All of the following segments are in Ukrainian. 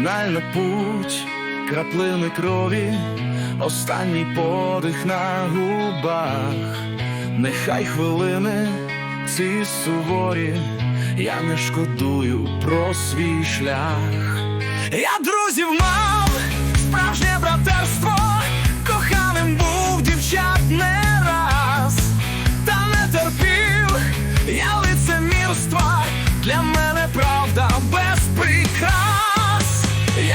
фінальна путь, краплини крові, останній подих на губах, нехай хвилини ці суворі, я не шкодую про свій шлях. Я друзів мав, справжнє братерство, коханим був дівчат не раз, та не терпів я лицемірства, для мене правда без прикрас,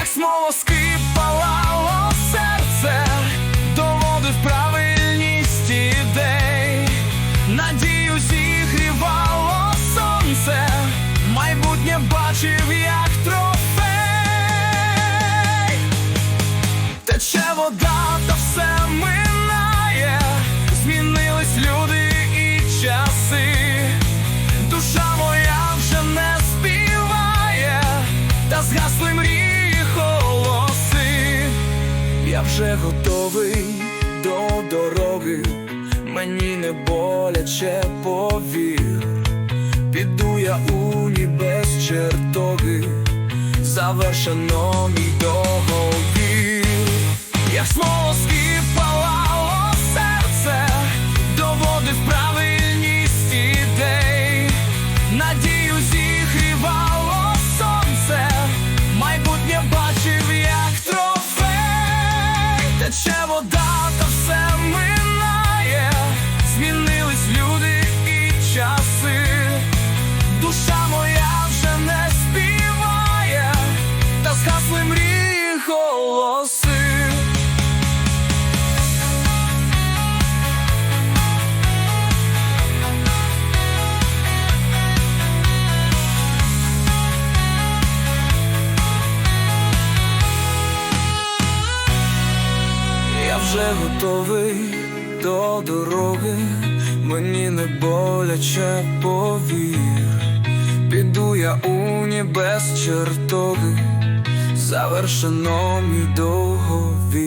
як Я вже готовий до дороги, мені не боляче повір. Піду я у небес чертоги, завершено мій договір. Як смолоскип палало серце, доводив правильність ідей, надію зігрівало Я вже готовий до дороги, мені не боляче повір. Піду я у небес чертоги, завершено мій договір.